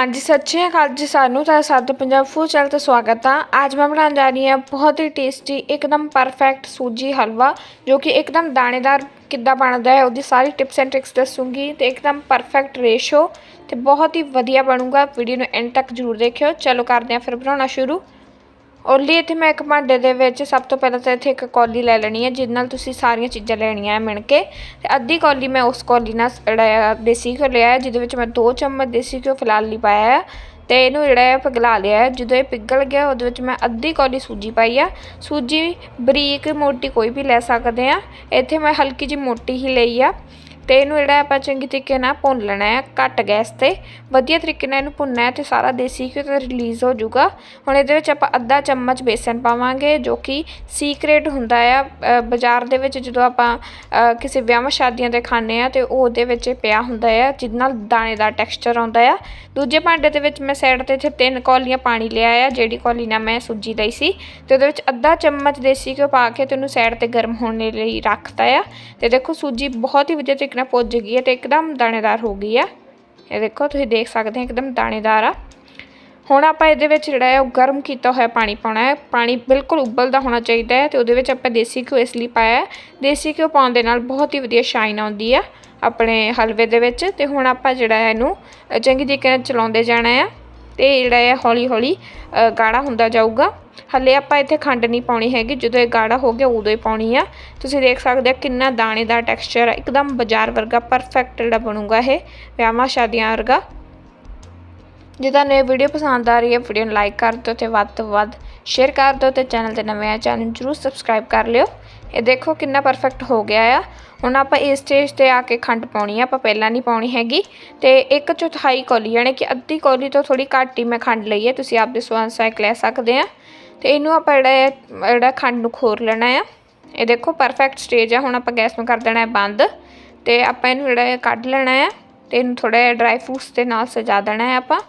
ਹਾਂਜੀ, ਸਤਿ ਸ਼੍ਰੀ ਅਕਾਲ ਜੀ ਸਾਨੂੰ ਤਾਂ ਸਾਡੇ ਪੰਜਾਬ ਫੂਡ ਚੈਨਲ ਤੇ ਸਵਾਗਤ ਆ। ਅੱਜ ਮੈਂ ਬਣਾਉਣ ਜਾ ਰਹੀ ਹਾਂ ਬਹੁਤ ਹੀ ਟੇਸਟੀ, ਇੱਕਦਮ ਪਰਫੈਕਟ ਸੂਜੀ ਹਲਵਾ, ਜੋ ਕਿ ਇੱਕਦਮ ਦਾਣੇਦਾਰ ਕਿੱਦਾਂ ਬਣਦਾ ਹੈ, ਉਹਦੀ ਸਾਰੀ ਟਿਪਸ ਐਂਡ ਟ੍ਰਿਕਸ ਦੱਸੂੰਗੀ ਤੇ ਇੱਕਦਮ ਪਰਫੈਕਟ ਰੇਸ਼ੋ ਤੇ ਬਹੁਤ ਹੀ ਵਧੀਆ ਬਣੂਗਾ। ਵੀਡੀਓ ਨੂੰ ਐਂਡ ਤੱਕ ਜ਼ਰੂਰ ਦੇਖਿਓ। ਚਲੋ ਕਰਦੇ ਹਾਂ ਫਿਰ ਬਣਾਉਣਾ ਸ਼ੁਰੂ। ਔਰ ਇੱਥੇ ਮੈਂ ਇੱਕ ਭਾਂਡੇ ਦੇ ਵਿੱਚ ਸਭ ਤੋਂ ਪਹਿਲਾਂ ਤਾਂ ਇੱਥੇ ਇੱਕ ਕੌਲੀ ਲੈ ਲੈਣੀ ਹੈ, ਜਿਹਦੇ ਨਾਲ ਤੁਸੀਂ ਸਾਰੀਆਂ ਚੀਜ਼ਾਂ ਲੈਣੀਆਂ ਹੈ ਮਿਣ ਕੇ। ਤੇ ਅੱਧੀ ਕੌਲੀ ਮੈਂ ਉਸ ਕੌਲੀ ਨਾਲ ਜਿਹੜਾ ਦੇਸੀ ਘਿਓ ਲਿਆ ਹੈ, ਜਿਹਦੇ ਵਿੱਚ ਮੈਂ 2 ਚਮਚ ਦੇਸੀ ਘਿਓ ਫਿਲਹਾਲ ਲਈ ਪਾਇਆ ਹੈ। ਤੇ ਇਹਨੂੰ ਜਿਹੜਾ ਹੈ ਪਿਘਲਾ ਲਿਆ ਹੈ, ਜਦੋਂ ਇਹ ਪਿਘਲ ਗਿਆ, ਉਹਦੇ ਵਿੱਚ ਮੈਂ ਅੱਧੀ ਕੌਲੀ ਸੂਜੀ ਪਾਈ ਆ ਸੂਜੀ ਬਰੀਕ ਮੋਟੀ ਕੋਈ ਵੀ ਲੈ ਸਕਦੇ ਆ ਇੱਥੇ ਮੈਂ ਹਲਕੀ ਜਿਹੀ ਮੋਟੀ ਹੀ ਲਈ ਆ। ਤੇ ਇਹਨੂੰ ਜਿਹੜਾ ਆਪਾਂ ਚੰਗੀ ਤਰੀਕੇ ਨਾਲ ਭੁੰਨ ਲੈਣਾ ਹੈ, ਘੱਟ ਗੈਸ ਤੇ। ਵਧੀਆ ਤਰੀਕੇ ਨਾਲ ਇਹਨੂੰ ਭੁੰਨਣਾ ਹੈ ਤੇ ਸਾਰਾ ਦੇਸੀ ਘਿਓ ਤਾਂ ਰਿਲੀਜ਼ ਹੋ ਜਾਊਗਾ। ਹੁਣ ਇਹਦੇ ਵਿੱਚ ਆਪਾਂ ਅੱਧਾ ਚਮਚ ਬੇਸਨ ਪਾਵਾਂਗੇ, ਜੋ ਕਿ ਸੀਕ੍ਰੇਟ ਹੁੰਦਾ ਆ ਬਾਜ਼ਾਰ ਦੇ ਵਿੱਚ ਜਦੋਂ ਆਪਾਂ ਕਿਸੇ ਵਿਆਹਾਂ ਸ਼ਾਦੀਆਂ ਤੇ ਖਾਣੇ ਆ ਤੇ ਉਹ ਉਹਦੇ ਵਿੱਚ ਪਿਆ ਹੁੰਦਾ ਆ, ਜਿਹਦੇ ਨਾਲ ਦਾਣੇ ਦਾ ਟੈਕਸਚਰ ਆਉਂਦਾ ਆ। ਦੂਜੇ ਭਾਂਡੇ ਦੇ ਵਿੱਚ ਮੈਂ ਸਾਈਡ ਤੇ ਇੱਥੇ ਤਿੰਨ ਕੌਲੀਆਂ ਪਾਣੀ ਲਿਆ ਆ, ਜਿਹੜੀ ਕੌਲੀ ਨਾਲ ਮੈਂ ਸੂਜੀ ਲਈ ਸੀ। ਤੇ ਉਹਦੇ ਵਿੱਚ ਅੱਧਾ ਚਮਚ ਦੇਸੀ ਘਿਓ ਪਾ ਕੇ ਤੇ ਉਹਨੂੰ ਸਾਈਡ ਤੇ ਗਰਮ ਹੋਣ ਲਈ ਰੱਖਤਾ ਆ। ਤੇ ਦੇਖੋ ਸੂਜੀ ਬਹੁਤ ਹੀ ਵਧੀਆ ਤਰੀਕੇ ਨਾਲ ਪੁੱਜ ਗਈ ਹੈ ਤੇ ਇੱਕਦਮ ਦਾਣੇਦਾਰ ਹੋ ਗਈ ਆ ਇਹ ਦੇਖੋ, ਤੁਸੀਂ ਦੇਖ ਸਕਦੇ ਹੋ ਇੱਕਦਮ ਦਾਣੇਦਾਰ ਆ। ਹੁਣ ਆਪਾਂ ਇਹਦੇ ਵਿੱਚ ਜਿਹੜਾ ਹੈ, ਉਹ ਗਰਮ ਕੀਤਾ ਹੋਇਆ ਪਾਣੀ ਪਾਉਣਾ ਹੈ। ਪਾਣੀ ਬਿਲਕੁਲ ਉਬਲਦਾ ਹੋਣਾ ਚਾਹੀਦਾ ਹੈ ਤੇ ਉਹਦੇ ਵਿੱਚ ਆਪਾਂ ਦੇਸੀ ਘਿਓ ਇਸ ਲਈ ਪਾਇਆ ਦੇਸੀ ਘਿਓ ਪਾਉਣ ਦੇ ਨਾਲ ਬਹੁਤ ਹੀ ਵਧੀਆ ਸ਼ਾਈਨ ਆਉਂਦੀ ਆ ਆਪਣੇ ਹਲਵੇ ਦੇ ਵਿੱਚ। ਤੇ ਹੁਣ ਆਪਾਂ ਜਿਹੜਾ ਹੈ ਇਹਨੂੰ ਚੰਗੀ ਤਰੀਕੇ ਨਾਲ ਚਲਾਉਂਦੇ ਜਾਣਾ ਆ ਤੇ ਜਿਹੜਾ ਹੈ ਹੌਲੀ ਹੌਲੀ ਗਾੜਾ ਹੁੰਦਾ ਜਾਊਗਾ। ਹੱਲੇ ਆਪਾਂ ਇੱਥੇ ਖੰਡ ਨਹੀਂ ਪਾਉਣੀ ਹੈਗੀ। ਜਦੋਂ ਇਹ ਗਾੜਾ ਹੋ ਗਿਆ, ਉਦੋਂ ਹੀ ਪਾਉਣੀ ਆ। ਤੁਸੀਂ ਦੇਖ ਸਕਦੇ ਹੋ ਕਿੰਨਾ ਦਾਣੇ ਦਾ ਟੈਕਸਚਰ ਹੈ ਇੱਕਦਮ ਬਾਜ਼ਾਰ ਵਰਗਾ ਪਰਫੈਕਟ ਜਿਹੜਾ ਬਣੂਗਾ ਇਹ, ਵਿਆਹਾਂ ਸ਼ਾਦੀਆਂ ਵਰਗਾ। ਜੇ ਤੁਹਾਨੂੰ ਇਹ ਵੀਡੀਓ ਪਸੰਦ ਆ ਰਹੀ ਹੈ ਵੀਡੀਓ ਨੂੰ ਲਾਈਕ ਕਰ ਦਿਓ ਤੇ ਵੱਧ ਤੋਂ ਵੱਧ ਸ਼ੇਅਰ ਕਰ ਦਿਓ ਤੇ ਚੈਨਲ ਤੇ ਨਵੇਂ ਆ ਚੈਨਲ ਨੂੰ ਜਰੂਰ ਸਬਸਕ੍ਰਾਈਬ ਕਰ ਲਿਓ। ਇਹ ਦੇਖੋ ਕਿੰਨਾ ਪਰਫੈਕਟ ਹੋ ਗਿਆ ਆ। ਹੁਣ ਆਪਾਂ ਇਸ ਸਟੇਜ ਤੇ ਆ ਕੇ ਖੰਡ ਪਾਉਣੀ ਆ, ਆਪਾਂ ਪਹਿਲਾਂ ਨਹੀਂ ਪਾਉਣੀ ਹੈਗੀ। ਤੇ ਇੱਕ ਚੌਥਾਈ ਕੌਲੀ, ਯਾਨੀ ਕਿ ਅੱਧੀ ਕੌਲੀ ਤੋਂ ਥੋੜੀ ਘੱਟ ਹੀ ਮੈਂ ਖੰਡ ਲਈ ਹੈ, ਤੁਸੀਂ ਆਪਦੇ ਸਵਾਦ ਅਨੁਸਾਰ ਲੈ ਸਕਦੇ ਆ। ਤੇ ਇਹਨੂੰ ਆਪਾਂ ਜਿਹੜਾ ਜਿਹੜਾ ਖੰਡ ਨੂੰ ਖੋਰ ਲੈਣਾ ਆ। ਇਹ ਦੇਖੋ ਪਰਫੈਕਟ ਸਟੇਜ ਆ, ਹੁਣ ਆਪਾਂ ਗੈਸ ਨੂੰ ਕਰ ਦੇਣਾ ਹੈ ਬੰਦ। ਤੇ ਆਪਾਂ ਇਹਨੂੰ ਜਿਹੜਾ ਕੱਢ ਲੈਣਾ ਆ, ਤੇ ਇਹਨੂੰ ਥੋੜਾ ਜਿਹਾ ਡਰਾਈ ਫਰੂਟਸ ਦੇ ਨਾਲ ਸਜਾ ਦੇਣਾ ਹੈ ਆਪਾਂ।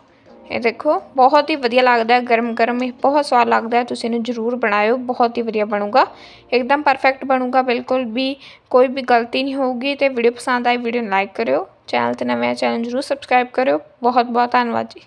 ਇਹ ਦੇਖੋ, ਬਹੁਤ ਹੀ ਵਧੀਆ ਲੱਗਦਾ ਹੈ ਗਰਮ ਗਰਮ ਇਹ ਬਹੁਤ ਸਵਾਦ ਲੱਗਦਾ ਹੈ, ਤੁਸੀਂ ਇਹਨੂੰ ਜ਼ਰੂਰ ਬਣਾਇਓ, ਬਹੁਤ ਹੀ ਵਧੀਆ ਬਣੂਗਾ। ਇੱਕਦਮ ਪਰਫੈਕਟ ਬਣੂਗਾ, ਬਿਲਕੁਲ ਵੀ ਕੋਈ ਵੀ ਗਲਤੀ ਨਹੀਂ ਹੋਊਗੀ ਤੇ ਵੀਡੀਓ ਪਸੰਦ ਆਈ ਵੀਡੀਓ ਨੂੰ ਲਾਈਕ ਕਰਿਓ ਚੈਨਲ ਤੇ ਨਵੇਂ ਚੈਨਲ ਜ਼ਰੂਰ ਸਬਸਕ੍ਰਾਈਬ ਕਰਿਓ। ਬਹੁਤ ਬਹੁਤ ਧੰਨਵਾਦ ਜੀ।